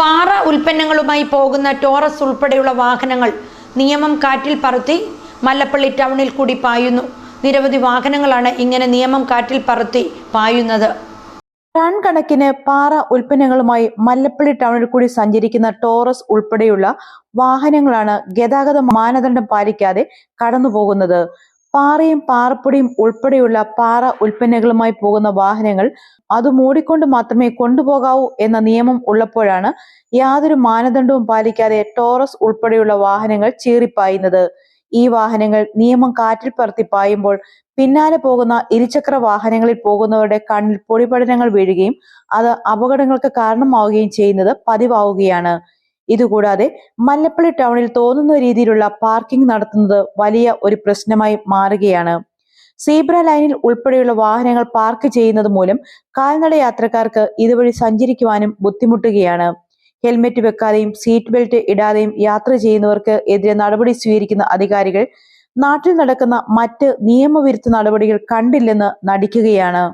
പാറ ഉൽപ്പന്നങ്ങളുമായി പോകുന്ന ടോറസ് ഉൾപ്പെടെയുള്ള വാഹനങ്ങൾ നിയമം കാറ്റിൽ പറത്തി മല്ലപ്പള്ളി ടൗണിൽ കൂടി പായുന്നു. നിരവധി വാഹനങ്ങളാണ് ഇങ്ങനെ നിയമം കാറ്റിൽ പറത്തി പായുന്നത്. ടൺ കണക്കിന് പാറ ഉൽപ്പന്നങ്ങളുമായി മല്ലപ്പള്ളി ടൗണിൽ കൂടി സഞ്ചരിക്കുന്ന ടോറസ് ഉൾപ്പെടെയുള്ള വാഹനങ്ങളാണ് ഗതാഗത മാനദണ്ഡം പാലിക്കാതെ കടന്നുപോകുന്നത്. പാറയും പാറപ്പൊടിയും ഉൾപ്പെടെയുള്ള പാറ ഉൽപ്പന്നങ്ങളുമായി പോകുന്ന വാഹനങ്ങൾ അത് മൂടിക്കൊണ്ട് മാത്രമേ കൊണ്ടുപോകാവൂ എന്ന നിയമം ഉള്ളപ്പോഴാണ് യാതൊരു മാനദണ്ഡവും പാലിക്കാതെ ടോറസ് ഉൾപ്പെടെയുള്ള വാഹനങ്ങൾ ചീറിപ്പായുന്നത്. ഈ വാഹനങ്ങൾ നിയമം കാറ്റിൽ പറത്തി പായുമ്പോൾ പിന്നാലെ പോകുന്ന ഇരുചക്ര വാഹനങ്ങളിൽ പോകുന്നവരുടെ കണ്ണിൽ പൊടിപടനങ്ങൾ വീഴുകയും അത് അപകടങ്ങൾക്ക് കാരണമാവുകയും ചെയ്യുന്നത് പതിവാവുകയാണ്. ഇതുകൂടാതെ മല്ലപ്പള്ളി ടൗണിൽ തോന്നുന്ന രീതിയിലുള്ള പാർക്കിംഗ് നടത്തുന്നത് വലിയ ഒരു പ്രശ്നമായി മാറുകയാണ്. സീബ്ര ലൈനിൽ ഉൾപ്പെടെയുള്ള വാഹനങ്ങൾ പാർക്ക് ചെയ്യുന്നത് മൂലം കാൽനട യാത്രക്കാർക്ക് ഇതുവഴി സഞ്ചരിക്കുവാനും ബുദ്ധിമുട്ടുകയാണ്. ഹെൽമെറ്റ് വെക്കാതെയും സീറ്റ് ബെൽറ്റ് ഇടാതെയും യാത്ര ചെയ്യുന്നവർക്ക് എതിരെ നടപടി സ്വീകരിക്കുന്ന അധികാരികൾ നാട്ടിൽ നടക്കുന്ന മറ്റ് നിയമവിരുദ്ധ നടപടികൾ കണ്ടില്ലെന്ന് നടിക്കുകയാണ്.